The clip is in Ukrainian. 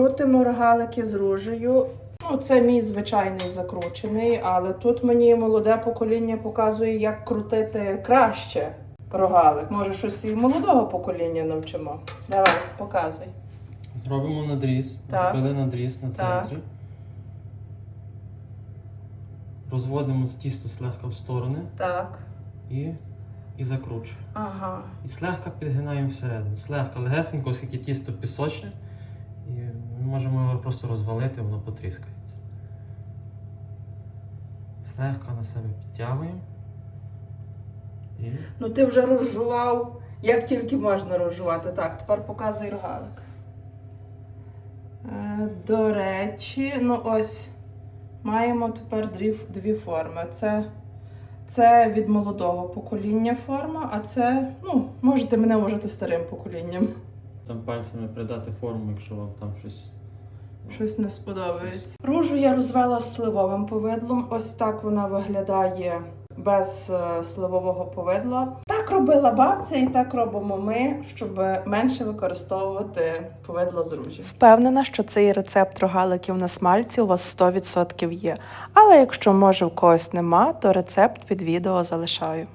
Крутимо рогалики з ружею. Ну, це мій звичайний закручений, але тут мені молоде покоління показує, як крутити краще рогалик. Може, щось і молодого покоління навчимо. Давай, показуй. Робимо надріз. Так. Зробили надріз на Так. центрі. Розводимо з тісто слегка в сторони Так. і, і закручуємо. Ага. І слегка підгинаємо всередину. Слегка, легесенько, оскільки тісто пісочне. Можемо його просто розвалити, воно потріскається. Слегка на себе підтягуємо. І Ну ти вже розжував, як тільки можна розжувати. Так, тепер показуй рогалик. Е, До речі, ну ось маємо тепер дві, дві форми. Це, це від молодого покоління форма, а це, ну, можете мене вважати старим поколінням. там пальцями придати форму, якщо вам там щось. Щось не сподобається. Ружу я розвела з сливовим повидлом. Ось так вона виглядає без е, сливового повидла. Так робила бабця, і так робимо ми, щоб менше використовувати повидло з ружі. Впевнена, що цей рецепт рогаликів на смальці у вас 100% є. Але якщо може в когось нема, то рецепт під відео залишаю.